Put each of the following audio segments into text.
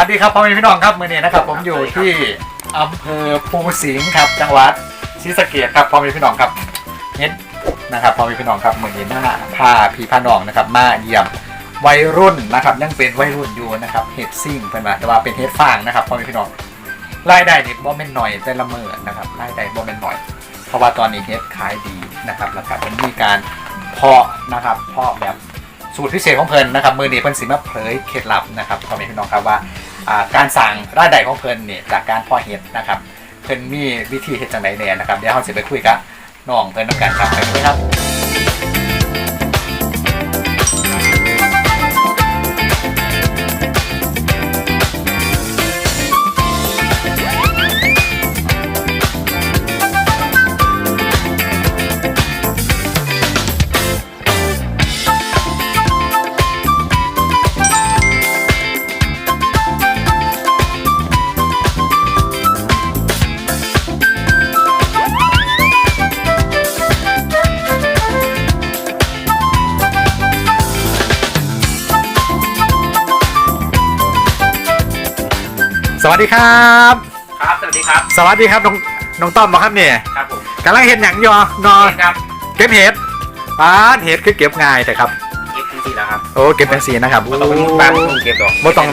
สวัสดีครับพ่อแม่พี่น้องครับมื่อนี้นะครับ ผมอยู่ที่อำเภอภูสิงห์ครับ จังหวัดศรีสะเกษครับพ่อแม่พี่น้องครับเฮ็ดนะครับพ่อแม่พี่น้องครับมื่อนี้มาพาพี่พาน้องนะครับ มาเยี่ยมวัยรุ่นนะครับยังเป็นวัยรุ่นอยู่นะครับเฮ็ดซิ่งเป็นว่าแต่ว่าเป็นเฮ็ดฟางนะครับพ่อแม่พี่น้องรายได้นี่บ่แม่นหน่อยแต่ละมื้อนะครับรายได้บ่แม่นหน่อย เพราะว่าตอนนี้เฮ็ดขายดีนะครับแล้วก็เป็นมีการเพาะนะครับเพาะแบบสูตรพิเศษของเพลินนะครับมือนี้เพิ่นสิมาเผยเคล็ดลับนะครับพ่อแม่พี่น้องครับว่าอ่า การสั่งรายได้ของเพิ่นเนี่ยจากการพ่อเห็ดนะครับ เพิ่นมีวิธีเห็ดจังไดแน่นะครับ เดี๋ยวเราสิไปคุยกับน้องเพิ่นนำกันครับไปเลยครับ วัสดีครับ ครับ สวัสดีครับ สวัสดีครับน้องน้องต้อมบ่ครับเนี่ยครับผมกำลังเห็นหยังอยู่นอนครับเก็บเห็ดปาดเห็ดคือเก็บง่ายแต่ครับเก็บจริงๆแล้วครับโอ้เก็บเป็นสีนะครับบ่ต้องไปมุดปลามุดดงเก็บหรอกบ่ต้อง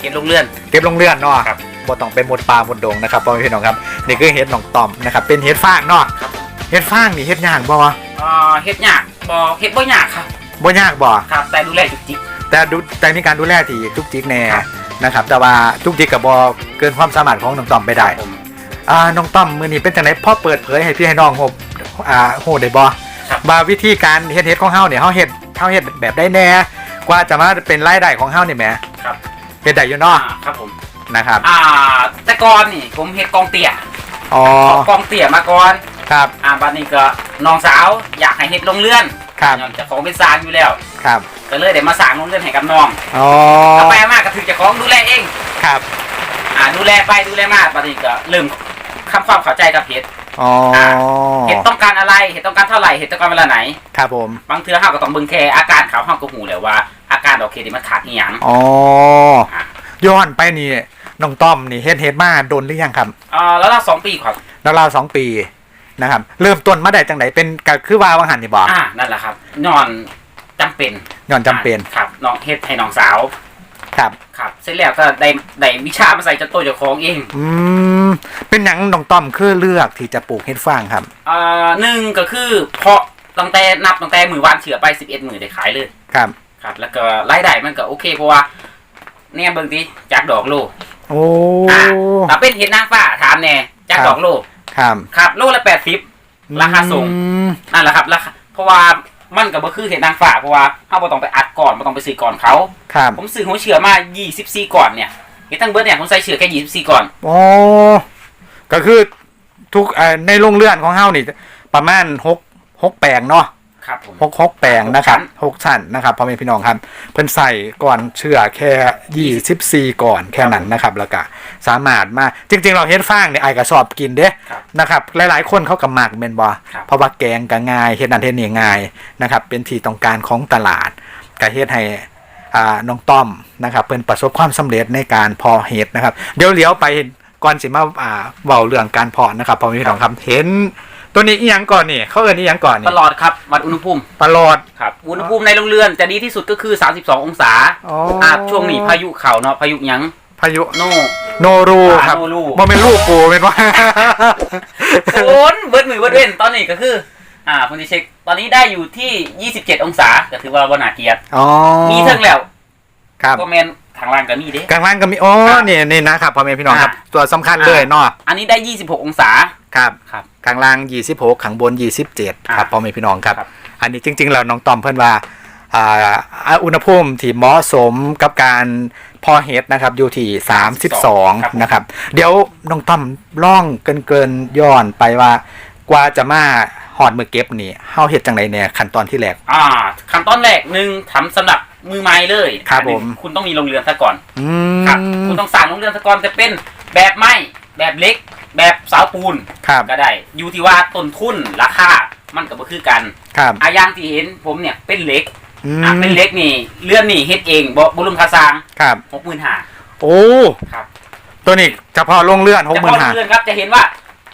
เก็บลงเลื่อน เก็บลงเลื่อนเนาะครับบ่ต้องไปหมดปลาหมดดงนะครับพ่อแม่พี่น้องครับนี่คือเห็ดน้องต้อมนะครับเป็นเห็ดฟางเนาะครับเห็ดฟางนี่เห็ดยากบ่วะอ่าเฮ็ดยากบ่เฮ็ดบ่ยากครับบ่ยากบ่ครับแต่ดูแลจุกจิกแต่ดูแต่มีการดูแลที่จุกจิกแน่ครับ นะครับ แต่ว่าจุกจิกกับบอเกินความสามารถของน้องต้อมไปได้ผมอ่าน้องต้อมมือนี้เป็นจังไดพ่อเปิดเผยให้พี่ให้น้องโหบอ่าโหได้บ่ครับว่าวิธีการเฮ็ดเฮ็ดของเฮาเนี่ยเฮาเฮ็ดเฮาเฮ็ดแบบได้แน่กว่าจะมาเป็นรายได้ของเฮานี่แหมครับเฮ็ดได้อยู่อ่าเนาะครับผมนะครับ อ่าแต่ก่อนนี่ผมเฮ็ดกองเตี่ยอ๋อเอากองเตี่ยมาก่อนครับ อ่าบัดนี้ก็น้องสาวอยากให้เฮ็ดลงเลื่อน ครับ ย้อนเจะของเป็นสร้างอยู่แล้ว ครับก็เลยได้มาสร้างลงเลื่อนให้กับน้องอ๋อเอาไปมากก็ถือเจะของดูแลเอง ครับอ่าดูแลไปดูแลมาบัดนี้ก็เริ่มทำความเข้าใจกับเฮ็ดอ๋อเห็ดต้องการอะไรเห็ดต้องการเท่าไหร่เห็ดต้องการเวลาไหน ครับผมบางเทื่อเฮาก็ต้องเบิ่งแค่อาการเขาเฮาก็หูแล้วว่า อาการโอเคที่มันขาดอีหยังอ๋ออะย้อนไปนี่น้องต้อมนี่เฮ็ดเฮ็ดมาโดนหรือยังครับเอ่อแล้วเราสองปีครับแล้วเราวๆสองปี นะครับเริ่มต้นมาได้จังไดเป็นก็คือว่าวังหันนี่บ่อ่านั่นแหละครับนอนจำเป็นย้อนจำเป็นอะครับน้องเฮ็ดให้น้องสาวครับครับเสร็จแล้วก็ได้ได้วิชามาใส่เจะตัวเจ้าของเอง อืมเป็นหยังน้องต้อมคือเลือกที่จะปลูกเฮ็ดฟางครับเอ่อหนึ่งก็คือเพาะตั้งแต่นับตั้งแต่มือวานเฉือไป11มือได้ขายเลยครับ ครับ แล้วก็รายได้มันก็โอเคเพราะว่าเนี่ยเบิ่งดิจากดอกโลโอ้อะถ้าเป็นเห็ดนางฟ้าถามแน่จากครับดอกโล ครับครับโลละ80ราคาส่งอืมนั่นแหละครับราคาเพราะว่ามันกับบ่คือเห็ดนางฟ้าเพราะว่าเฮาบ่ต้องไปอัดก่อนบ่ต้องไปซื้อก่อนเขาครับผมซื้อหัวเชื้อมา24ก่อนเนี่ยเฮ็ดทั้งเบิดเนี่ยผมใส่เชื้อแค่24ก่อนโอ้ก็คือทุกเอ่อในโรงเรือนของเฮานี่ ประมาณหกหกแปลงเนาะ ครับผม หกหกแปลงนะครับหกชั้นหกชั้นนะครับพ่อแม่พี่น้องครับ เพิ่นใส่ก่อนเชื่อแค่ยี่สิบสี่ก่อนแค่นั้นนะครับ แล้วก็สามารถมาจริง ๆ เราเฮ็ดฟางเนี่ยไอ้ก็ชอบกินเด้ครับนะครับ หลายๆคนเขาก็มักแม่นบ่ครับเพราะว่าแกงก็ง่ายเฮ็ดนั่นเฮ็ดนี่ง่ายนะครับ เป็นที่ต้องการของตลาดก็เฮ็ดให้อ่าน้องต้อมนะครับเพิ่นประสบความสำเร็จในการเพาะเห็ดนะครับ เดี๋ยวเลี้ยวไปก่อนสิมาอ่าเว้าเรื่องการเพาะนะครับพ่อแม่พี่น้องครับเห็น ตัวนี้อีหยังก่อนนี่ เขาเอิ้นอีหยังก่อนตนี่ลอดครับวัดอุณหภูมิปลอด ครับอุณหภูมิในโรงเรือนจะดีที่สุดก็คือ 32 องศาอ๋ออ่าช่วงนี้พายุเข้าเนาะพายุหยังพายุโนโนรูครับโนรู บ่เป็นลูกกูเป็นว่าโซนเบิดมือเบิดเว้นตอนนี้ก็คือ อ่าผมจะเช็คตอนนี้ได้อยู่ที่ 27 องศาก็ถือว่าบ่น่าเกลียดอ๋อมีเทิงแล้วครับก็แมนทางล่างก็มีเด้ กลางล่างก็มีอ๋อครับนี่นี่นะครับพ่อแม่พี่น้องครับ อ่า ตัวสำคัญเลยเนาะอันนี้ได้ 26 องศา ครับครับ กลางล่าง26ข้างบน27ครับอ่าพ่อแม่พี่น้องครับครับอันนี้จริงๆแล้วน้องตอมเพิ่นว่าอ่าอุณหภูมิที่เหมาะสมกับการเพอเฮ็ดนะครับอยู่ที่32นะครับ เดี๋ยวน้องต้อมล่องเกินเกินๆย้อนไปว่ากว่าจะมาหอดมือเก็บนี่เฮาเฮ็ดจังไดเนี่ยขั้นตอนที่แรกอ่าขั้นตอนแรกหนึ่งทำสำหรับมือไม้เลยครับอันหนึ่งผมคุณต้องมีโรงเรือนซะก่อนอืครับมคุณต้องสั่งโรงเรือนซะก่อนจะเป็นแบบไม้แบบเล็ก แบบเสาปูนครับก็ได้อยู่ที่ว่าต้นทุนราคามันก็บ่คือกันครับอาอย่างที่เห็นผมเนี่ยเป็นเหล็กอืมอะเป็นเหล็กนี่เลื่อนนี่เฮ็ดเองบ่บ่รวมค่าสร้างครับ65,000โอ้ครับตัวนี้เฉพาะโรงเรือนหกแต่หพมื่อนห้าเรือนครับจะเห็นว่า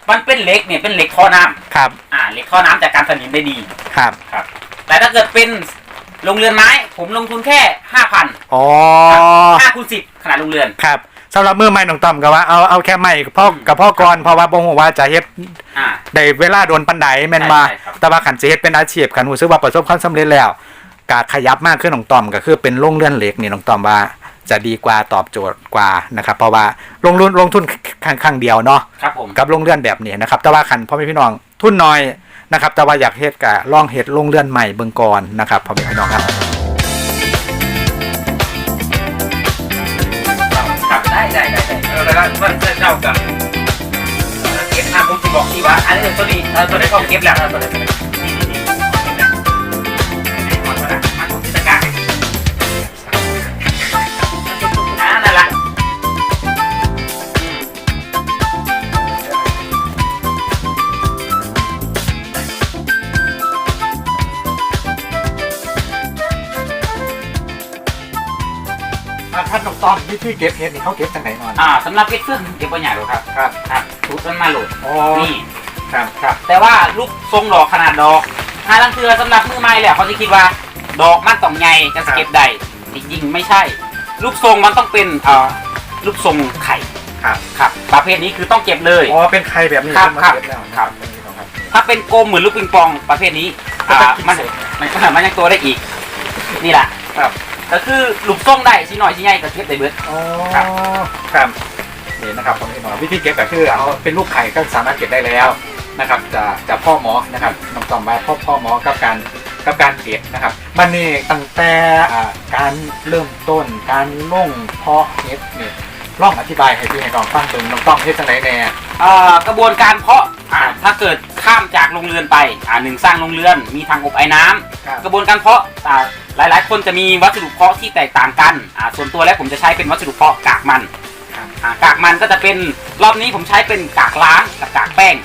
มันเป็นเหล็กเนี่ยเป็นเหล็กท่อน้ำครับอ่าเหล็กท่อน้ำจากการสนิมได้ดี ครับครับแต่ถ้าเกิดเป็นโรงเรือนไม้ ผมลงทุนแค่ห้าพันอ๋อห้าคูณสิบขนาดโรงเรือน ครับ สำหรับมือใหม่น้องต้อมก็ว่าเอาเอาแค่ใหม่พ่อกับพ่อก่อนเพราะว่าบ่ฮู้ว่าจะเฮ็ดอ่า ได้เวลาโดนปันไดแม่นมาใช่ครับ แต่ว่าขันสิเฮ็ดเป็นอาชีพขันรู้สึกว่าประสบความสำเร็จแล้วกาขยับมากขึ้นน้องต้อมก็คือเป็นโรงเรือนเหล็กนี่น้องต้อมว่า จะดีกว่าตอบโจทย์กว่านะครับเพราะว่าลงทุนลงทุนครั้งครั้งเดียวเนาะ ครับผม กับโรงเรือนแบบนี้นะครับ แต่ว่าคันพ่อแม่พี่น้องทุนน้อยนะครับ แต่ว่าอยากเฮ็ดกะลองเฮ็ดโรงเรือนใหม่เบิ่งก่อนนะครับพ่อแม่พี่น้องครับครับ ได้ได้เออแล้วก็มันเจ้ากับเก็บหน้าผมจะบอกทีว่าอันนี้ตัวนี้ตัวนี้เขาเก็บแล้วตัวนี้ ต้อมวิธีเก็บเฮ็ดนี่เขาเก็บจังไหนนอน อ่าสำหรับเก็บเฟื่องเก็บปัญญาหรอกครับครับครับทุกต้นมาโหลดอ๋อนี่ครับครับ แต่ว่าลูกทรงดอกขนาดดอกถ้าลังเทือสำหรับมือใหม่แหละเขาจะคิดว่า ดอกมันต้องใหญ่จะสเก็บได้จริงๆไม่ใช่ ลูกทรงมันต้องเป็นเอ่อลูกทรงไข่ครับครับประเภทนี้คือต้องเก็บเลยอ๋อเป็นใครแบบนี้ครับมาครับเก็บแล้วครับพ่อแม่พี่น้องครับถ้าเป็นกลมเหมือนลูกปิงปองประเภทนี้อ่ามันมันมันยังตัวได้อีก นี่แหละครับ ก็คือลูกทรงได้ชิ้นหน่อยชิ้นใหญ่ก็เก็บได้เบิด อ๋อครับ ครับนี่นะครับพ่อแม่พี่น้องวิธีเก็บก็คือเอาเป็นลูกไข่ก็สามารถเก็บได้แล้วนะครับจะจะพ่อหมอนะครับน้องต้อมว่าพ่อพ่อหมอกับการกับการเก็บนะครับ มันนี่ตั้งแต่อ่าการเริ่มต้นการลงเพาะเห็ดนี่ลองอธิบายให้พี่ให้น้องฟังตรงน้องต้อมเฮ็ดจังไหนแน่อ่ากระบวนการเพาะอ่าถ้าเกิดข้ามจากโรงเรือนไปอ่าหนึ่งสร้างโรงเรือน มีทางอบไอ้น้ำครับ กระบวนการเพาะอ่า หลายๆ คนจะมีวัสดุเพาะที่แตกต่างกันอ่าส่วนตัวแล้วผมจะใช้เป็นวัสดุเพาะกากมันครับอ่ากากมันก็จะเป็นรอบนี้ผมใช้เป็นกากล้างกับกากแป้ง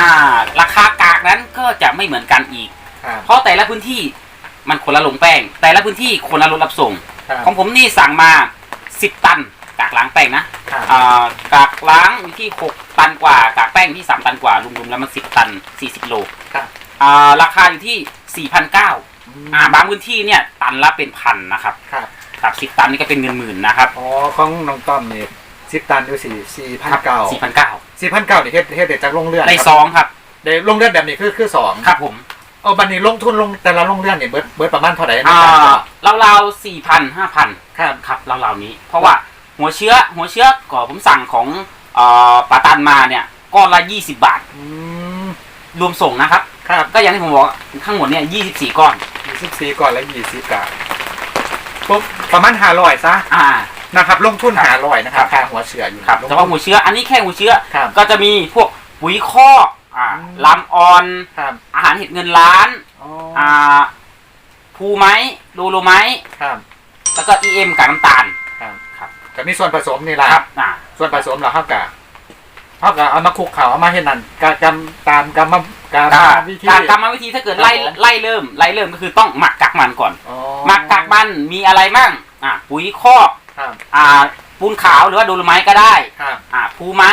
อ่าราคากากนั้นก็จะไม่เหมือนกันอีกครับเพราะแต่ละพื้นที่มันคนละลงแป้ง แต่ละพื้นที่คนละรถรับส่งครับของผมนี่สั่งมา 10 ตันกากล้างแป้งนะครับอ่ากากล้างอยู่ที่ 6 ตันกว่ากากแป้งที่ 3 ตันกว่ารวมๆแล้วมัน 10 ตัน 40 โลครับอ่าราคาอยู่ที่ 4,900 อ่าบางพื้นที่เนี่ยตันละเป็นพันนะครับครับครับสิบตันนี่ก็เป็นเงินหมื่นนะครับอ๋อของน้องต้อมนี่สิบตันอยู่สี่สี่พันเก้าสี่พันเก้าสี่พันเก้านี่เฮ็ดเฮ็ดเด็ดจากโรงเรือนได้ครับสองครับได้โรงเรือนแบบนี้คือคือสองครับผมเอาบันนี้ลงทุนลงแต่ละโรงเรือนเนี่ยเบิดเบิดประมาณเท่าไหร่ในอ่าการเพาะเราเราสี่พันห้าพันครับครับเราเรานี้ เพราะว่าหัวเชื้อหัวเชื้อก่อนผมสั่งของเอ่อปาตันมาเนี่ยก้อนละยี่สิบบาทอืมรวมส่งนะครับ ครับก็อย่างที่ผมบอกทั้งหมดเนี่ยยี่สิบสี่ก้อนยี่ สิบสี่ก่อนแล้วยี่สิบกะปุ๊บประมาณห้าร้อยซะอ่านะครับ ลงทุนครับห้าร้อยนะครับค่าหัวเชืออยู่ครับลงเฉทุนพาะหัวเชื้อ อันนี้แค่หัวเชื้อครับก็จะมีพวกปุ๋ยคอกอ่าอืมลำออนครับอาหารเห็ดเงินล้านอ๋ออ่าภูไม้โลโลไม้ครับแล้วก็ EM กับน้ำตาลครับครับก็มีส่วนผสมนี่แหละครับอ่าส่วนผสมเราเท่ากับเท่ากับเอามาคลุกเขาเอามาเห็นนั่นกากรรมตามกรรม กรรมการวิธี การกรรมวิธีถ้าเกิดไล่ครับผมไล่เริ่มไล่เริ่มก็คือต้องหมักกากมันก่อน อ๋อหมักกากมันมีอะไรบ้างอ่าปุ๋ยคอกครับอ่าปูนขาวหรือว่าโดโลไม้ก็ได้ ครับอ่าภูไม้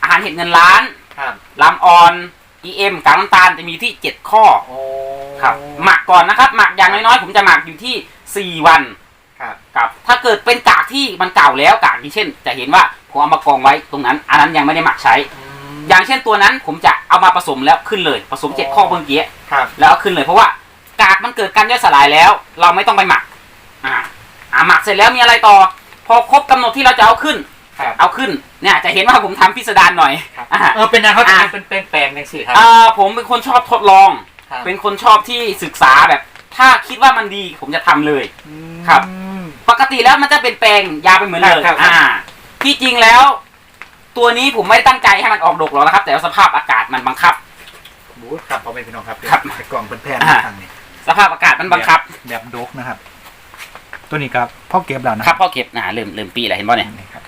อาหารเห็ดเงินล้านครับลำออน EM กากน้ำตาลจะมีที่ 7 ข้อโอ้ครับหมักก่อนนะครับ หมักอย่างน้อยๆผมจะหมักอยู่ที่ 4 วันครับครับ ถ้าเกิดเป็นกากที่มันเก่าแล้วกากที่เช่น จะเห็นว่าผมเอามากองไว้ตรงนั้น อันนั้นยังไม่ได้หมักใช้ อืม อย่างเช่นตัวนั้นผมจะเอามาผสมแล้วขึ้นเลย ผสมเจ็ดอ๋อข้อเมื่อกี้ครับแล้วเอาขึ้นเลยเพราะว่ากากมันเกิดการย่อยสลายแล้ว เราไม่ต้องไปหมัก อ่าอ่าหมักเสร็จแล้วมีอะไรต่อ พอครบกำหนดที่เราจะเอาขึ้น ครับเอาขึ้นเนี่ยจะเห็นว่าผมทำพิสดารหน่อยครับอ่าเออเป็นนะเขาอ่าเป็นเป็นแปลงในสิครับอ่าผมเป็นคนชอบทดลองครับเป็นคนชอบที่ศึกษาแบบ ถ้าคิดว่ามันดีผมจะทำเลยอืมครับ ปกติแล้วมันจะเป็นแปลงยาวไปเหมือนเลยครับครับอ่าที่จริงแล้ว ตัวนี้ผมไม่ได้ตั้งใจให้มันออกดกหรอกนะครับ แต่ว่าสภาพอากาศมันบังคับ บูธครับพ่อแม่พี่น้องครับครับไอ้กล่องเป็นแพนอ่า ทางนี้สภาพอากาศมันบังคับแบบดกนะครับ ตัวนี้ครับพ่อเก็บแล้วนะครับพ่อเก็บอ่าเริ่มเริ่มปีอะไรเห็นป่ะเนี่ย นี่ครับ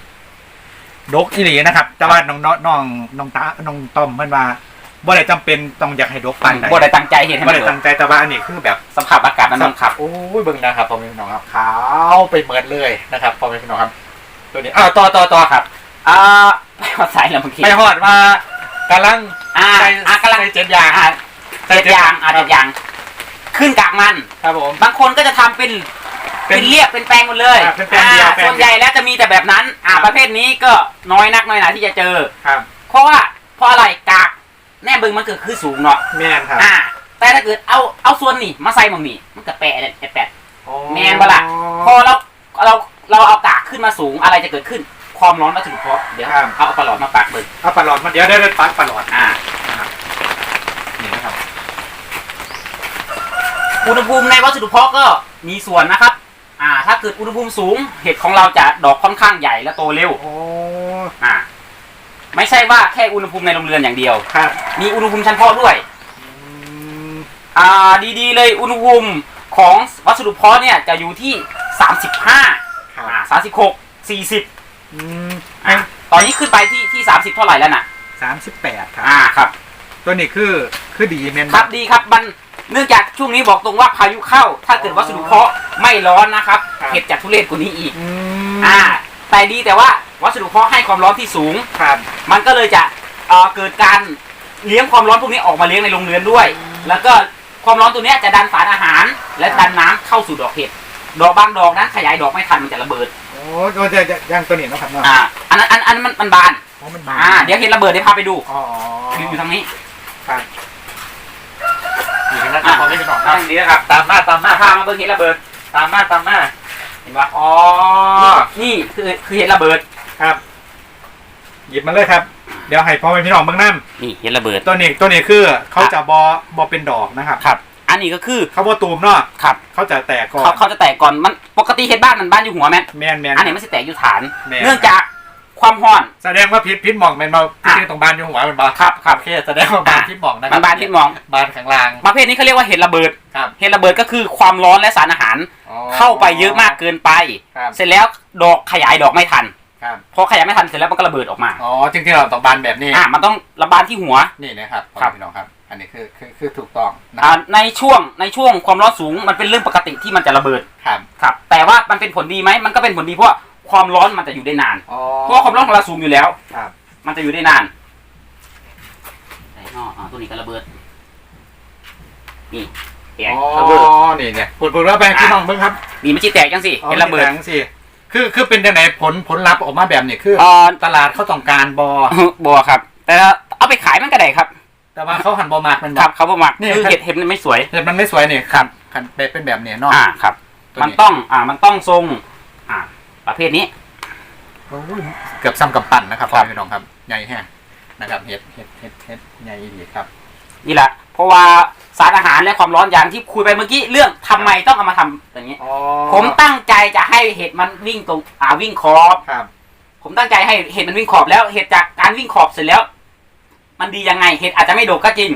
ดกอีหลีนะครับ แต่ว่าน้องน้องน้องน้องตาน้องต้อมเพิ่นว่าบ่ได้จำเป็นต้องอยากให้ดกปานใดบ่ได้ตั้งใจเห็นให้บ่มันได้เกิตั้ดงใจแต่ว่าอันนี้คือแบบสภาพอากาศมันบังคับ โอ้ยเบิ่งนะครับพ่อแม่พี่น้องครับขาวไปเหมือนเลยนะครับพ่อแม่พี่น้องครับ ตัวนี้อ้าวต่อต่อต่อครับ อ่า ไม่ว่าสายแล้วเมื่อกี้ไปหอดมากำลังอ่าใส่อ่ากำลังใส่เจ็ดยางอ่าเจ็ดยางอ่าเจ็ดยาง ขึ้นกากมันครับผมบางคนก็จะทำเป็นเป็นเป็นเรียบเป็นแปลงหมดเลยอ่าเป็นแปลงเดียวอ่าแปลงเดียวส่วนใหญ่แล้วจะมีแต่แบบนั้น อ่าครับประเภทนี้ก็น้อยนักน้อยหนาที่จะเจอครับเพราะว่าเพราะอะไรกากแน่บึงมันเกิดคือสูงเนาะแม่นครับอ่า แต่ถ้าเกิดเอาเอาส่วนนี่มาใส่หมองนี่มันก็แปะแปะแปะแม่นปะล่ะพอเราเราเราเอากากขึ้นมาสูงอะไรจะเกิดขึ้น ความร้อนวัสดุเพาะเดี๋ยวครับ เอาปลาหลอดมาปากเบิ่งเอาปลาหลอดมาเดี๋ยวได้ได้ปักปลาหลอดอ่านี่นะครับอุณหภูมิในวัสดุเพาะก็มีส่วนนะครับ อ่า ถ้าเกิดอุณหภูมิสูง เห็ดของเราจะดอกค่อนข้างใหญ่และโตเร็วโอ้อ่า ไม่ใช่ว่าแค่อุณหภูมิในโรงเรือนอย่างเดียว ครับมีอุณหภูมิชั้นเพาะด้วยอืมอ่า ดีๆ เลยอุณหภูมิของวัสดุเพาะเนี่ยจะอยู่ที่ 35 ครับ อ่า 36 40 อืมอ่าตอนนี้ขึ้นไปที่ที่30เท่าไหร่แล้วน่ะ สามสิบแปดครับ อ่าครับ ตัวนี้คือคือดีแมนครับดีครับมันเนื่องจากช่วงนี้บอกตรงว่าพายุเข้า ถ้าเกิดวัสดุเพาะไม่ร้อนนะครับเห็ดจะทุเรศกว่านี้อีก อืมอ่า แต่ดีแต่ว่าวัสดุเพาะให้ความร้อนที่สูง ครับมันก็เลยจะเอ่อเกิดการเลี้ยงความร้อนพวกนี้ออกมาเลี้ยงในโรงเรือนด้วย แล้วก็ความร้อนตัวเนี้ยจะดันสารอาหาร และดันน้ำเข้าสู่ดอกเห็ด ดอกบางดอกนั้นขยายดอกไม่ทันมันจะระเบิดโอ้ตัวจะจะยังตัวนี้เนาะครับเนาะอ่าอันนั้นอันอันนั้นมันมันบานเพราะมันบางอ่าเดี๋ยวเห็ดระเบิดเดี๋ยวพาไปดูอ๋ออยู่อยู่ทางนี้ครับอยู่ทางนั้นครับผมไม่เป็นหรอกคทารับงนี้นะครับ ตามมาตามมามาพามาเบิ่งเห็ดระเบิด ตามมาตามมาเห็นปะอ๋อนี่คือคือเห็ดระเบิด ครับ หยิบมาเลยครับ เดี๋ยวให้พ่อแม่พี่น้องเบิ่งน้นี่เห็ดระเบิดำตัวนี้ตัวนี้คือเขาจะบอบอเป็นดอกนะครับครับอั นนี้ก็คือเขาบอตูมเนาะครับ เขาจะแตกก่อเขานเขาจะแตกก่อนมันปกติเห็ดบ้านมันบ้านอยู่หัวแม่นแมนแมนอันนี้มันจะแตกอยู่ฐานแม่นเนื่องจากความร้อน แสดงว่าพิษพิษหมองแมนมาอะที่ตรงบานอยู่หัวมันบาครับครับโอเคแสดงว่าบานพิษหมองนะคมัรันบานที่มองบานข้างล่างประเภทนี้เขาเรียกว่าเห็ดระเบิดครับเห็ดระเบิดก็คือความร้อนและสารอาหารอ๋อเข้าไปเยอะมากเกินไปครับเสร็จแล้วดอกขยายดอกไม่ทันครับพอขยายไม่ทันเสร็จแล้วมันก็ระเบิดออกมา อ๋อจริงๆเราต้องบานแบบนี้ อ่ามันต้องระบานที่หัว นี่นะครับพ่อครับแม่พี่น้องครับ อันนี้คือคือคือถูกต้องนะคอ่ารับในช่วงในช่วงความร้อนสูงมันเป็นเรื่องปกติที่มันจะระเบิดครับครับ แต่ว่ามันเป็นผลดีไหมมันก็เป็นผลดีเพราะว่าความร้อนมันจะอยู่ได้นาน อ๋อเพราะว่าความร้อนของเราสูงอยู่แล้ว ครับมันจะอยู่ได้นานไหนเนาะอ่าตัวนี้ก็ระเบิด นี่แตกอ๋อระเบิดนี่เนี่ยปุดปุดว่าไปพี่น้องเบิ่งครับนี่มันจีแตกจังสิเห็นระเบิดอาที่แสงสิคือคือเป็นจังไหนผลผลลัพธ์ออกมาแบบนี้คือเอ่อตลาดเขาต้องการบอ บัวครับ แต่เอาไปขายมันก็ได้ครับ แต่ว่าเขาหันบอมากมันบคอรับเขาบอกมานี่คือครับ เห็ดเห็ดมันไม่สวยเห็นมันไม่สวยนี่ครับคันเป็นแบบนี้เนาะอ่าครับตัวมันต้องอ่ามันต้องทรง อ่า ประเภทนี้โอ้ยเกือบซ้ำกับปั่นนะครับครัพ่อบพี่น้องครับใหญ่แห้งนะครับเห็ดเห็ดเห็ดเห็ดใหญ่ดีครับนี่แหละ เพราะว่าสารอาหารและความร้อนอย่างที่คุยไปเมื่อกี้เรื่องทำไมต้องเอามาทำอย่างนี้อ๋อผมตั้งใจจะให้เห็ดมันวิ่งตรงอ่าวิ่งขอบ ครับผมตั้งใจให้เห็ดมันวิ่งขอบแล้วเห็ดจากการวิ่งขอบเสร็จแล้ว มันดียังไงเห็ดอาจจะไม่โดดก็จริง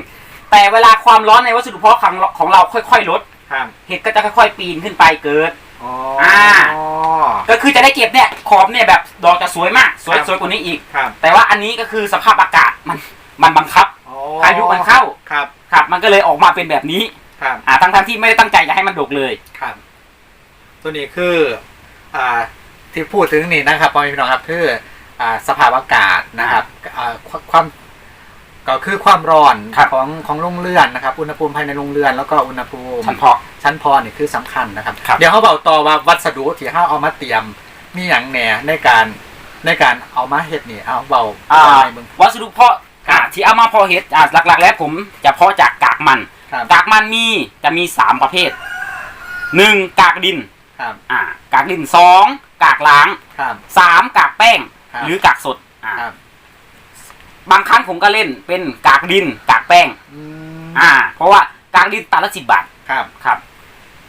แต่เวลาความร้อนในวัสดุเพาะของของเราค่อยๆลดครับเห็ดก็จะค่อยๆ ปีนขึ้นไปเกิดอ๋ออ่า ก็คือจะได้เก็บเนี่ยขอบเนี่ยแบบดอกจะสวยมาก สวยครับสวยกว่านี้อีก ครับแต่ว่าอันนี้ก็คือสภาพอากาศมันมันบังคับอ๋อพายุมันเข้าครับครับ มันก็เลยออกมาเป็นแบบนี้ครับอ่าทั้งทั้งๆที่ไม่ได้ตั้งใจจะให้มันดกเลย ครับ ตัวนี้คือ อ่า ที่พูดถึงนี่นะครับพ่อแม่พี่น้องครับคือ อ่า สภาพอากาศนะครับอ่าความความ ก็คือความร้อนครับ ของของโรงเรือนนะครับ อุณหภูมิภายในโรงเรือนแล้วก็อุณหภูมิ ชั้นเพาะ ชั้นพอนี่คือสำคัญนะครับ ครับ เดี๋ยวเขาบอกต่อว่าวัสดุที่เขาเอามาเตรียมมีอย่างแหน่ในการในการเอามาเฮ็ดนี่เอาเบาอ่าในเมืองวัสดุเพาะอ่าที่เอามาเพาะเห็ดอ่าหลักๆ แล้วผมจะเพาะจากกากมัน ครับกากมันมีจะมีสามประเภทหนึ่งกากดินครับอ่ากากดินสองกากล้างครับ สามกากแป้ง ครับ หรือกากสดอ่าครับ บางครั้งผมก็เล่นเป็นกากดินกากแป้งอืมอ่า เพราะว่ากากดินตันละสิบบาทครับครับ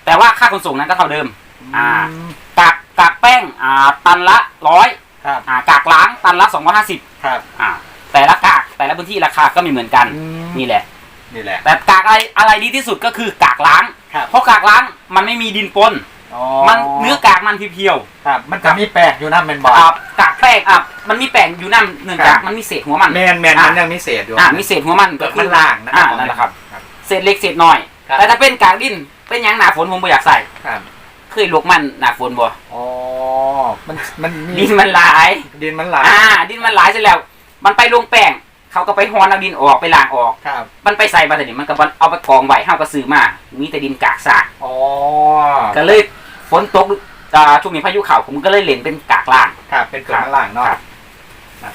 แต่ว่าค่าขนส่งนั้นก็เท่าเดิม อ่ามกากกากแป้งอ่าตันละร้อยครับอ่ากากล้างตันละสองร้อยห้าสิบครับ อ่า แต่ละกากแต่ละพื้นที่ราคาก็ไม่เหมือนกันอืมนี่แหละนี่แหละแต่กากอะไรอะไรดีที่สุดก็คือกากล้างครับเพราะกากล้างมันไม่มีดินปนอ๋อ มันเนื้อกากมันเพียวครับ มันจะมีแป้งอยู่นะแมนบๆออ่ากากแป้งอะมันมีแป้งอยู่นั่นเนื่องจากครับมันมีเศษหัวมันแมนแมนอะมันยังมีเศษอยู่อ่ามีเศษหัวมันเกิก็ดคืมันล่างนะอ่านั่นแหละครับครับ เศษเล็กเศษน้อยครับแต่ถ้าเป็นกากดินเป็นหยังหนาฝนผมไม่อยากใส่ครับเคยลวกมันหนาฝนบ่อ๋อมันมันมีดินมันหลาย ดินมันหลายอ่า ดินมันหลายเสร็จแล้ว มันไปลงแป้งเขาก็ไปฮอนเอาดินออกไปล้างออกครับมันไปใส่มาแต่นี่มันก็เอาไปกองไว้เฮาก็ซื้อมามีแต่ดินกากซากอ๋อก็เลย ฝนตกอ่าช่วงนี้พายุเข่าผมก็เลยเล่นเป็นกากล่าง ครับเป็นเกลือมันล่างเนาะครับ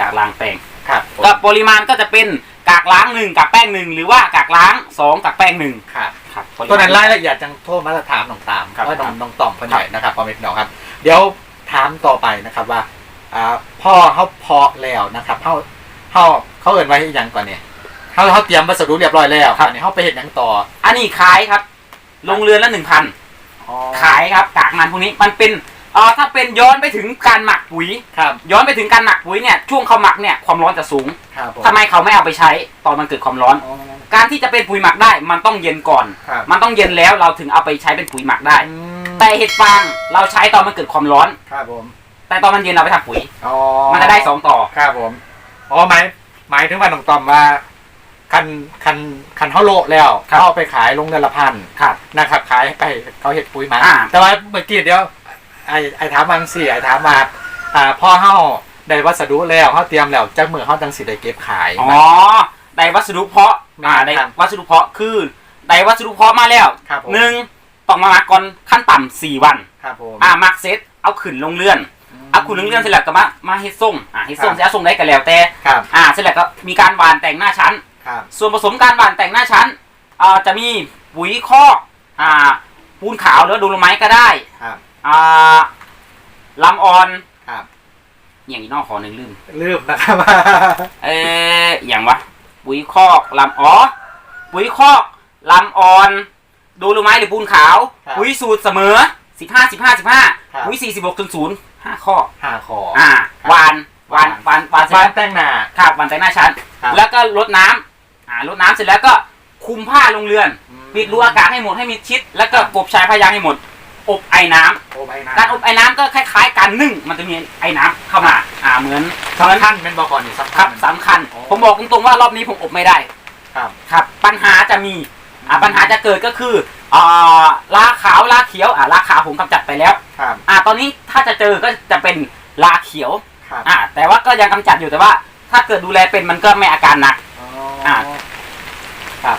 กากล่างแป้งครับผมก็ปริมาณก็จะเป็นกากล้างหนึ่งกากแป้งหนึ่งหรือว่ากากล้างสองกากแป้งหนึ่งครับครับปริมาณ ตัวนั้นรายละเอียดจังโทษมาถามน้องตามครับว่าน้องน้องต่อมคนใหญ่นะครับพ่อแม่พี่น้องครับ เดี๋ยวถามต่อไปนะครับว่าอ่าพ่อเขาเพาะแล้วนะครับเขาเขาเขาเอินไว้อหย่างก่อนเนี่ยเขาเขาเตรียมวัสดุเรียบร้อยแล้วครับนี่เขาไปเห็นยังต่ออันนี้ขายครับ ลงเรือนละหนึ่งพัน อ๋อ ขายครับกากมันพวกนี้มันเป็นเอ่อถ้าเป็นย้อนไปถึงการหมักปุ๋ย ครับย้อนไปถึงการหมักปุ๋ยเนี่ยช่วงเขาหมักเนี่ยความร้อนจะสูงครับผมทำไมเขาไม่เอาไปใช้ตอนมันเกิดความร้อน อ๋อ การที่จะเป็นปุ๋ยหมักได้มันต้องเย็นก่อน ครับ มันต้องเย็นแล้วเราถึงเอาไปใช้เป็นปุ๋ยหมักได้ อืมแต่เห็ดฟางเราใช้ตอนมันเกิดความร้อน ครับผมแต่ตอนมันเย็นเราไปทำปุ๋ย อ๋อมันจะได้สองต่อ ครับผมอ๋อหมายหมายถึงว่าน้องตอมว่า คันคันคันเขาโละแล้วครับเขาเอาไปขายลงเดือนละพันครับนะครับ ขายไปเขาเห็ดปุ๋ยหมาอ่า แต่ว่าเมื่อกี้เดียวไอไอถามบางสี่ไอถามมาอ่าพ่อเฮาได้วัสดุแล้วเขาเตรียมแล้วจากมือเขาจังสิได้เก็บขาย อ๋อได้วัสดุเพาะอ่าครับได้วัสดุเพาะคือได้วัสดุเพาะมาแล้วครับผม หนึ่งต้องมาหมักก่อนขั้นต่ำสี่วัน ครับผม อ่าหมักเสร็จเอาขึ้นลงเลื่อนเอาขึ้นลงเลื่อนเสร็จแล้วก็มามาเฮ็ดส่งอ่าเฮ็ดส่งครับจะเอาส่งได้ก็แล้วแต่ ครับ อ่าเสร็จแล้วก็มีการหวานแต่งหน้าชั้น ครับ ส่วนผสมการหวานแต่งหน้าชั้นอ่าจะมีปุ๋ยคอกอ่าปูนขาวหรือดูลไม้ก็ได้ครับ อ่าลำอ่อนครับ อย่างนี้นอกขอหนึ่งลืม ลืมนะครับ เอออย่างวะ ปุ๋ยคอกลำอ๋อปุ๋ยคอกลำอ่อนดูลูไม้หรือปูนขาว ครับปุ๋ยสูตรเสมอสิบห้าสิบห้าสิบห้าครับ ปุ๋ยสี่สิบหกถึงศูนย์ห้าข้อห้าคออ่าครับหวานหวานหวานหวานเสร็จบ้านแล้วแต่งหน้า ครับหวานแต่งหน้าชั้น ครับ แล้วก็ลดน้ำ อ่ารดน้ำเสร็จแล้วก็คุมผ้าลงเรือน ปิดรูอากาศให้หมดให้มิดชิด แล้วก็กบชายพายางให้หมด อบไอ้น้ำโอ้ไม่นะการอบไอ้น้ำก็คล้าย ๆ การนึ่งมันจะมีไอ้น้ำเข้ามา อ่าเหมือนสำคัญเป็นบอกก่อนนี่สำคคัรัญบสำคัญ อ๋อผมบอกตรงๆว่ารอบนี้ผมอบไม่ได้ครับ ครับ ปัญหาจะมีอ่าปัญหาจะเกิดก็คืออ่าลาขาวลาเขียวอ่าลาขาวผมกำจัดไปแล้ว ครับอ่าตอนนี้ถ้าจะเจอก็จะเป็นลาเขียวครับ อ่าแต่ว่าก็ยังกำจัดอยู่แต่ว่า ถ้าเกิดดูแลเป็นมันก็ไม่อาการหนัก อ๋ออ่าครับ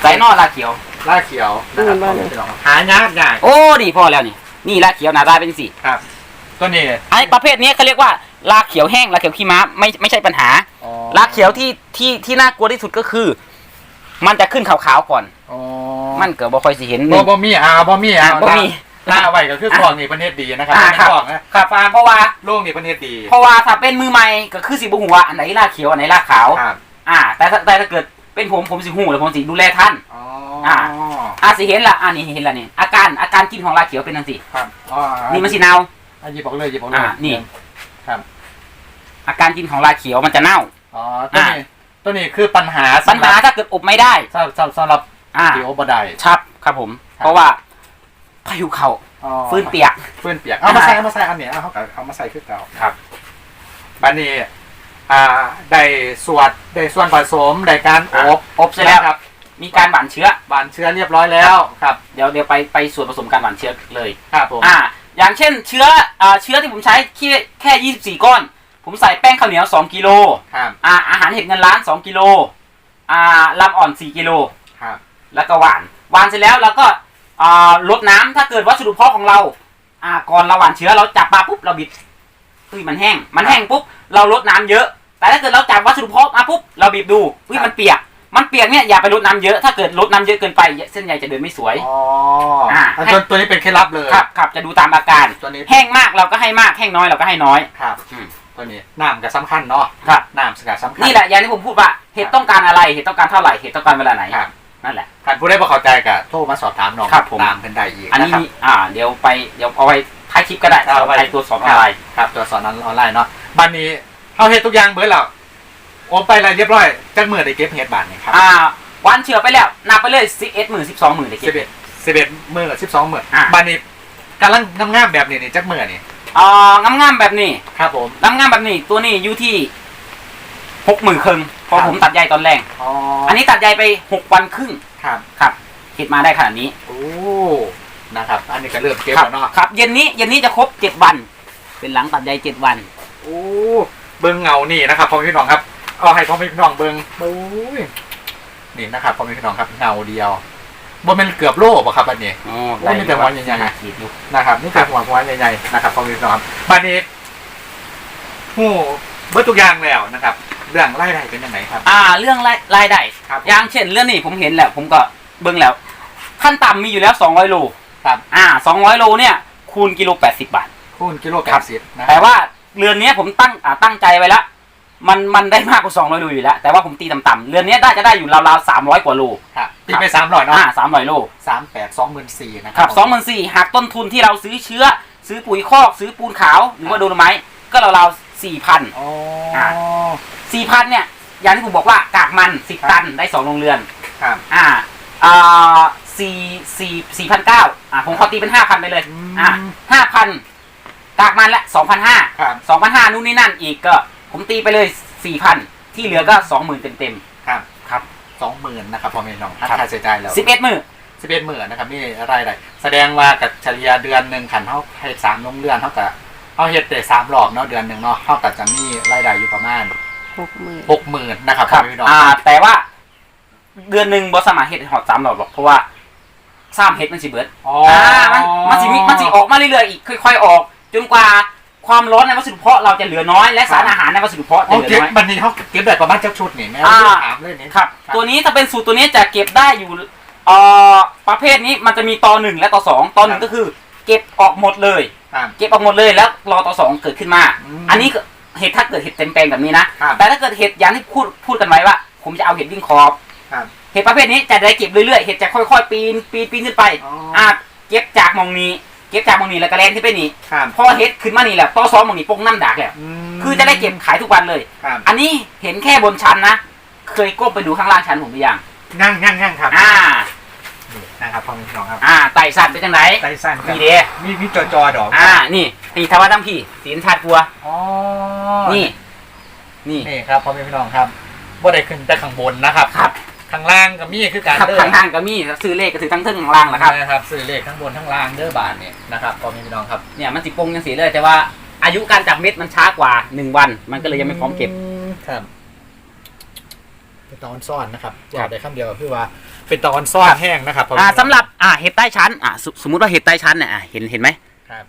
ไซนอลลาเขียวล่าเขียวนะครับอืมบ้านเลยหายากยากโอ้ดีพอแล้วนี่นี่ลาเขียวหนาตาเป็นสิครับ ตัวนี้ไอ้ประเภทนี้เขาเรียกว่าลาเขียวแห้งลาเขียวขี้ม้าไม่ไม่ใช่ปัญหา อ๋อลาเขียวที่ที่ที่น่ากลัวที่สุดก็คือ มันจะขึ้นขาวๆก่อน อ๋อมันเกิดบ่ค่อยสิเห็น บ่บ่มีอ่าบ่มีอ่าอ่าบ่มีล่าไว้ก็คือของนี่ประเทศดีนะครับอ่าไม่ครับของนะครับเพราะว่าโลกนี่ประเทศดีเพราะว่าถ้าเป็นมือใหม่ก็คือสิบ่ฮู้ว่าอันไหนลาเขียวอันไหนลาขาว ครับ อ่า แต่ถ้าแต่ถ้าเกิดเป็นผมผมสิฮู้แล้วผมสิดูแลท่าน อ๋ออ่าอ่าสิเห็นละอ่านี่เห็นละนี่อาการอาการกินของลาเขียวเป็นจังซี่ครับอ๋อนี่มันสิเน่าอะหยิบออกเลยหยิบออกเลยอ่านี่ ครับ อาการกินของลาเขียวมันจะเน่า อ๋อตัวนี้ตัวนี้คือปัญหาปัญหาถ้าเกิดอบไม่ได้สำหรับสำหรับสำหรับอ่าผิวบ่ได้ชับครับผมครับเพราะว่าพายุเข้าอ๋อฟื้นเปียกฟื้นเปียกเอามาใส่เอามาใส่อันนี้เอาเอาเอามาใส่คือเก่าครับบัดนี้ อ่าได้ส่วนได้ส่วนผสมได้การอบอบเสร็จแล้วครับมีการหว่านเชื้อ บานเชื้อเรียบร้อยแล้วครับเดี๋ยวเดี๋ยวไปไปส่วนผสมการหว่านเชื้อเลยครับผมอ่าอย่างเช่นเชื้ออ่าเชื้อที่ผมใช้แค่แค่ 24 ก้อน ผมใส่แป้งข้าวเหนียว 2กิโลครับอ่าอาหารเห็ดเงินล้าน 2กิโลอ่าลำอ่อน 4กิโล ครับแล้วก็หว่านหว่านเสร็จแล้วเราก็อ่าลดน้ำถ้าเกิดวัสดุเพาะของเราอ่าก่อนเราหว่านเชื้อเราจับมาปุ๊บเราบิด อุ้ยมันแห้ง มันแห้งปุ๊บเราลดน้ำเยอะ แต่ถ้าเกิดเราจับวัสดุเพาะมาปุ๊บเราบีบดูอุ้ยมันเปียก มันเปียกเนี่ยอย่าไปลดน้ำเยอะถ้าเกิดลดน้ำเยอะเกินไปเส้นใยจะเดินไม่สวยอ๋ออ่าอันตัวตัวนี้เป็นเคล็ดลับเลยครับครับจะดูตามอาการตัวนี้แห้งมากเราก็ให้มากแห้งน้อยเราก็ให้น้อยครับอืมตัวนี้น้ำก็สำคัญเนาะครับน้ำสกัดสำคัญนี่แหละอย่างที่ผมพูดว่าเห็ดต้องการอะไรเห็ดต้องการเท่าไหร่เห็ดต้องการเวลาไหนครับนั่นแหละท่านผู้ได้บ่เข้าใจก็โทรมาสอบถามน้องครับผมตามกันได้อีกอันนี้ะครับมีอ่า เดี๋ยวไปเดี๋ยวเอาไว้ ท้ายคลิปก็ได้ครับเอาไว้ตัวสอบออนไลน์ครับตัวสอนออนไลน์เนาะบัดนี้เฮาเฮ็ดทุกอย่างเบิดแล้วโอนไปอะไรเรียบร้อยจักมื้อได้เก็บเฮ็ดบาทนี่ครับอ่าวันเชื่อไปแล้วนับไปเลยสิบเอ็ดหมื่นสิบสองหมื่นเลยเก็บ11 11มื้อ12มื้ออ่าบัดนี้กำลังงามๆแบบนี้นี่จักมื้อนี่อ่างามๆแบบนี้ครับผมงามๆแบบนี้ตัวนี้อยู่ที่หกหมื่นครึ่งเพราะผมตัดใยตอนแรกอ๋ออันนี้ตัดใยไปหกวันครึ่งครับครับเห็ดมาได้ขนาดนี้ โอ้ นะครับ อันนี้ก็เริ่มเก็บครัแล้วเนาะครับเย็นนี้เย็นนี้จะครบเจ็ดวัน เป็นหลังตัดใยเจ็ดวันโอ้เบิ้งเงานี่นะครับพ่อแม่พี่น้องครับเอาให้พ่อแม่พี่น้องเบิ้งโอ้ยนี่นะครับพ่อแม่พี่น้องครับเงาเดียวบ่แม่นเกือบโลบ่ครับอันนี้อ๋อโอ้ยมีแต่หัวใหญ่ๆขีดอยู่นะครับนี่คือหัวหัวใหญ่ๆนะครับพ่อแม่พี่น้องครับบัดนี้หูเบิดทุกอย่างแล้วนะครับเรื่องไล่ได้เป็นยังไงครับ อ่า เรื่องรายรายได้ครับอย่างเช่นเรื่องนี้ผมเห็นแล้ว ผมก็เบิ่งแล้ว ขั้นต่ำมีอยู่แล้ว200โล ครับอ่า200โลเนี่ย คูณกิโล80บาท คูณกิโลแปครัดบสิบนะคแต่รับว่าเรือนเนี้ยผมตั้งอ่าตั้งใจไว้แล้วมันมันได้มากกว่า200โลอยู่แล้วแต่ว่าผมตีต่ำๆเรือนเนี้ยได้จะได้อยู่ราวๆ300กว่าโลครับตีไปสามร้อยเนาะอ่า300โลสามแปดสองหมื่นสี่นะคครัรับสองหมื่นสี่หักต้นทุนที่เราซื้อเชื้อ ซื้อปุ๋ยคอกซื้อปูนขาวหรือว่าโดนไม้ก็ราวๆสี่พันโอ้อ่าสี่พันเนี่ยอย่างที่ผมบอกว่ากากมันสิบตันได้สองโรงเรือนครับอ่าอ่า สี่สี่สี่พันเก้าอ่าผมขอตีเป็นห้าพันไปเลย อ่าห้าพันกากมันละสองพันห้าครับสองพันห้านู่นนี่นั่นอีกก็ผมตีไปเลยสี่พันที่เหลือก็สองหมื่นเต็มเต็มครับครับสองหมื่นนะครับพ่อแม่พี่น้องหักครับค่าใช้จ่ายแล้วสิบเอ็ดมือสิบเอ็ดหมื่นนะครับนี่รายได้แสดงว่ากับเฉลี่ยเดือนหนึ่งขันเขาให้สามโรงเรือนเท่ากับเขาเฮ็ดได้สามรอบเนาะเดือนหนึ่งเนาะเท่ากับจะมีรายได้อยู่ประมาณหกหมื่นหกหมื่นนะครับครับพ่อแม่พี่น้องอ่าแต่ว่าเดือนหนึ่งบอสามารถเฮ็ดหอดสามหลอดหรอกเพราะว่า สามเฮ็ดมันสิเบิดอ๋ออ่ามันมันสิมีมันสิออกมาเรื่อยๆอีกค่อยๆออก จนกว่าความร้อนในวัสดุเพาะเราจะเหลือน้อย และสารอาหารในวัสดุเพาะโอจะเหเคลือน้อยบันนี้เขาเก็บได้ประมาณเจ้าชุดนี่แม่อ่า ถามเลยนี่ครับ ตัวนี้ถ้าเป็นสูตรตัวนี้จะเก็บได้อยู่เอ่อประเภทนี้มันจะมีตอหนึ่งและตอสองตอหนึ่งก็คือ เก็บออกหมดเลย ครับ เก็บออกหมดเลยแล้วรอตอสองเกิดขึ้นมา อืมอันนี้ก็เห็ดถ้าเกิดเห็ดเต็มแปลงแบบนี้นะ ครับแต่ถ้าเกิดเห็ดอย่างที่พูดพูดกันไว้ว่า ผมจะเอาเห็ดวิ่งขอบครับ เห็ดประเภทนี้จะได้เก็บเรื่อยๆ เห็ดจะค่อยๆ ปีนปีนปีนขึ้นไปอ๋ออ่าเก็บจากมองนี้ เก็บจากมองนี้แล้วก็แลนขึ้นไปนี่ครับพอเห็ดขึ้นมานี่แหละตอสองมองนี้ปงน้ำดักแล้วมคือจะได้เก็บขายทุกวันเลย ครับอันนี้เห็นแค่บนชั้นนะ เคยก้มไปดูข้างล่างชั้นผมหรือยัง นั่งนั่งนั่งครับอ่า นี่นะครับพ่อแม่พี่น้องครับอ่า ไต่สัตว์เป็นจังไหนไตสั้นครับนี่เด้มีมีจอจอดอกอ่า นี่นี่ทว่าตั้งพี่สีนชาดกลัว อ๋อนี่ นี่ นี่ครับพ่อแม่พี่น้องครับว่าได้ขึ้นแต่ข้างบนนะครับครับ ข้างล่างก็มีคือการครับเดิข้างล่างก็มีซื้อเลขก็ถือทั้งเทึ่งข้างล่างนะครับนะครับสื่อเลขข้างบนข้างล่างเด้อบานเนี่ยนะครับพ่อแม่พี่น้องครับเนี่ยมันสิปงยังสีเลย แต่ว่าอายุการจับเม็ดมันช้ากว่าหนึ่งวัน มันก็เลยยังไม่พร้อมเก็บ ครับ เป็นตอนซ่อนนะครับบอกได้คำเดียวก็คือว่า เป็นตอนซ่อนแห้งนะครับพ่อแม่อ่าพี่น้องสำหรับอ่าเห็ดใต้ชั้นอ่าสสมมุติว่าเห็ดใต้ชั้นเนี่ยอ่าเห็นเห็นไหมครับ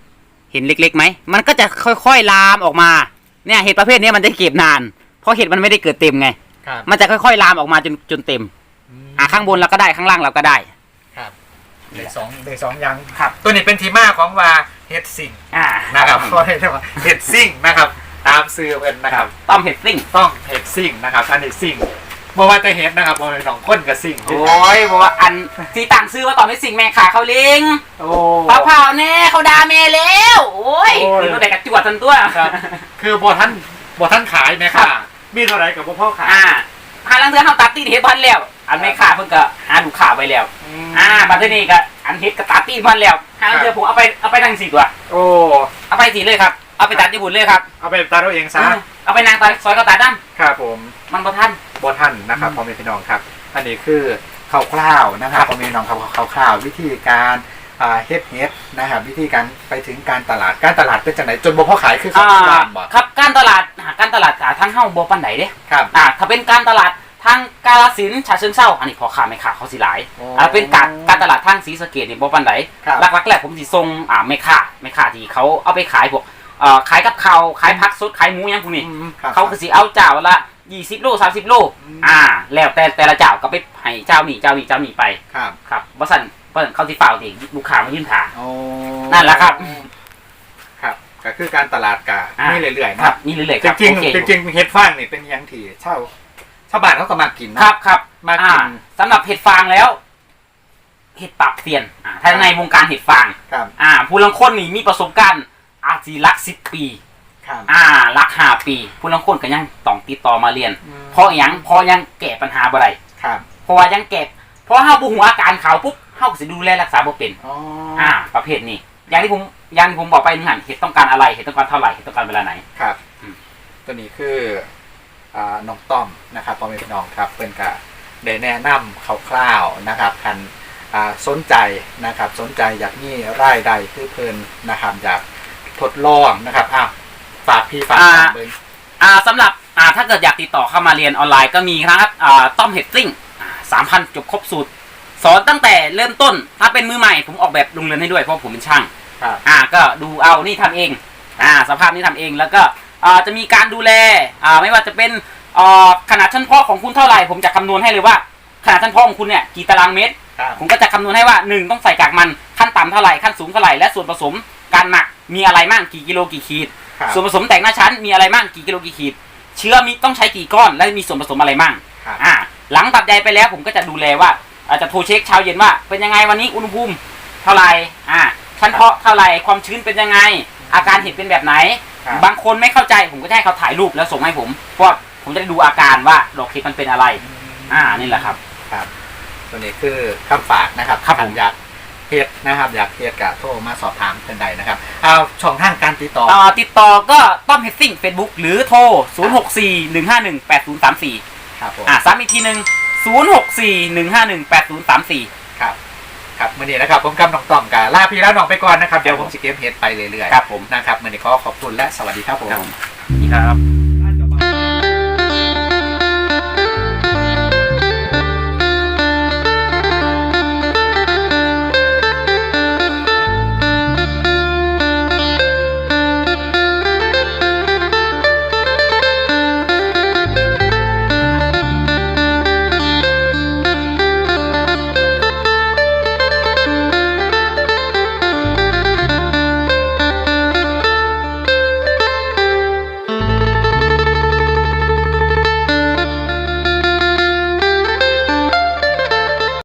เห็นเล็กๆไหมมันก็จะค่อยๆลามออกมาเนี่ยเห็ดประเภทเนี้ยมันจะเก็บนาน เพราะเห็ดมันไม่ได้เกิดเต็มไง ครับมันจะค่อยๆลามออกมาจนจนเต็มอ่าข้างบนเราก็ได้ข้างล่างเราก็ได้ ครับเดยสองเดยสองอยังครับ ตัวนี้เป็นที่มาของว่าเฮ็ดซิงอ่านะครับเพราะเรียกว่าเฮ็ดซิงนะครับ ตามซื้อเพิ่นนะครับ ต้อมเห็ดซิ่งต้องเฮ็ดซิงนะครับ อันนี้ซิงบ่ว่าแต่เฮ็ดนะครับบ่ว่าสองคนกับซิงโอ้ยบอกว่าอันที่ต่างซื้อว่าตอนไม่สิ่งแม่ขาเขาลิงโอ้เผาเผาแน่เขาด่าแม่แล้วโอ้ยโอ้ยคือตัวเด็กกระจวดทันตัวครับคือบ่ท่านบ่ท่านขายไหมค่ะ มีเท่าไหร่กับบ่พ่อขายอ่าหาลังเทือเขาตัดตีนเฮ็ดพันแล้ว อันไม่ขาเพิ่งก็หาลูกค้าไปแล้ว อ่าบัดนี้ก็อันเฮ็ดก็ตัดตีนพันแล้วหาลังเทือผมเอาไปเอาไปทางสี่ตัวโอ้เอาไปสี่เลยครับเอาไปตัดญี่ปุ่นเลยครับ เอาไปตัดเอาเองซะ เอาไปนางตาซอยก็ตัดดั้มครับผม มันบ่ทันบ่ท่านนะครับอืมพ่อแม่พี่น้องครับ อันนี้คือคร่าวๆนะครับครับพ่อแม่พี่น้องครับคร่าวๆวิธีการอ่า เฮ็ดเฮ็ดนะครับวิธีการไปถึงการตลาดการตลาดเป็นจังไหนจนบ่พ่อขายคือเขาอ่าที่ร้านบ่ครับการตลาดอ่าการตลาดอ่าทั้งเฮ้าบ่ปานใดเด้ครับอ่าถ้าเป็นการตลาดทางกาฬสินธุ์ฉะเชิงเทราอันนี้พอค้าไม่ขาเขาสิหลายโอ้อ่าเป็นการการตลาดทางศรีสะเกษนี่บ่ปานใดครับ หลักๆแหละผมสิส่งอ่าไม่ขาไม่ขาที่เขาเอาไปขายพวกเอ่อขายกับข้าวขายผักสดขายหมูหยังพวกนี้อืมครับ เขาก็สิเอาเจ้าละ20โล30โลอืม อ่า แล้วแต่แต่ละเจ้าก็ไปให้เจ้านี่เจ้านี่เจ้านี่ไปครับครับบ่ซั่น บ่ซั่นเขาสิฝ่าวที่ลูกค้ามายื่นถา โอ้นั่นแหละครับ ครับ ก็คือการตลาดกะอ่านี่เรื่อยๆครับนะนี่เรื่อยๆคจรับริงโอเคๆจริงๆเฮ็ดฟางนี่เป็นอยังที่เช่าชาวบ้านเขาก็มากินนะ ครับครับมาอ่ากิน สำหรับเห็ดฟางแล้ว เห็ดปรับเซียนอ่าถ้าในวงการเห็ดฟาง ครับอ่า ผู้ลังคนนี่มีประสบการณ์ อาจสิรักสิบปี ครับอ่ารักห้าปี ผู้ลังคนก็ยังต้องติดต่อมาเรียนอืมเพราะหยังเพราะยังแก้ปัญหาบ่ได้ครับ เพราะว่ายังแก้เพราะเฮาบ่ฮู้อาการเขาปุ๊บ เฮาก็สิดูแลรักษาบ่เป็นอ๋ออ่า ประเภทนี้ อย่างที่ผมอย่างที่ผมบอกไปนึงหันเห็ดต้องการอะไรเห็ดต้องการเท่าไหร่เห็ดต้องการเวลาไหน ครับ อืม ตัวนี้คืออ่าน้องต้อมนะครับพ่อแม่พี่น้องครับเป็นกะได้แนะนำคร่าวๆนะครับคันอ่าสนใจนะครับ สนใจอยากมีรายได้คือเพิ่นนะครับอยากทดลองนะครับอ้าวฝากพี่ฝากอ่าฝากเบิ้งอ่าสำหรับอ่าถ้าเกิดอยากติดต่อเข้ามาเรียนออนไลน์ก็มีครับอ่าต้อมเฮดซิ่งสามพันจบครบสูตร สอนตั้งแต่เริ่มต้น ถ้าเป็นมือใหม่ผมออกแบบโรงเรียนให้ด้วยเพราะผมเป็นช่างครับ อ่าก็ดูเอานี่ทำเองอ่าสภาพนี้ทำเองแล้วก็อ่าจะมีการดูแลอ่าไม่ว่าจะเป็นอ่าขนาดชั้นเพาะของคุณเท่าไหร่ ผมจะคำนวณให้เลยว่า ขนาดชั้นเพาะของคุณเนี่ยกี่ตารางเมตร ครับผมก็จะคำนวณให้ว่าหนึ่งต้องใส่กากมันขั้นต่ำเท่าไหร่ขั้นสูงเท่าไหร่และส่วนผสมการหนักมีอะไรมั่งกี่กิโลกี่ขีด ครับส่วนผสมแตกหน้าชั้นมีอะไรมั่งกี่กิโลกี่ขีด เชื้อมีต้องใช้กี่ก้อนและมีส่วนผสมอะไรมั่งครับ อ่าหลังตัดใยไปแล้วผมก็จะดูแลว่า อาจจะโทรเช็คเช้าเย็นว่า เป็นยังไงวันนี้อุณหภูมิเท่าไหร่อ่าชั้นเพาะเท่าไหร่ความชื้นเป็นยังไง อาการเห็นเป็นแบบไหน ครับ บางคนไม่เข้าใจผมก็จะให้เขาถ่ายรูปแล้วส่งให้ผม เพราะว่าผมจะได้ดูอาการว่าดอกเห็ดมันเป็นอะไร อ่านี่แหละครับ ครับตัวนี้คือคำฝากนะครับครับผมอยากเฮ็ดนะครับ อยากเฮ็ดกะโทรมาสอบถามเป็นใดนะครับเอาช่องทางการติดต่อ อ่าติดต่อก็ต้อมเฮดซิ่งเฟซบุ๊กหรือโทร 0 6 4 1 5 1 8 0 3 4 ครับผม อ่าซ้ำอีกทีหนึ่ง 0 6 4 1 5 1 8 0 3 4ครับครับมื่อนี้นะครับผมกำน้องต่อมกาลาพี่แล้วน้องไปก่อนนะครับเดี๋ยวผมสิเก็บเฮ็ดไปเรื่อยครับผมๆนะครับมื่อนี้ขอขอบคุณและสวัสดีครับผมครับผมนี่ครับ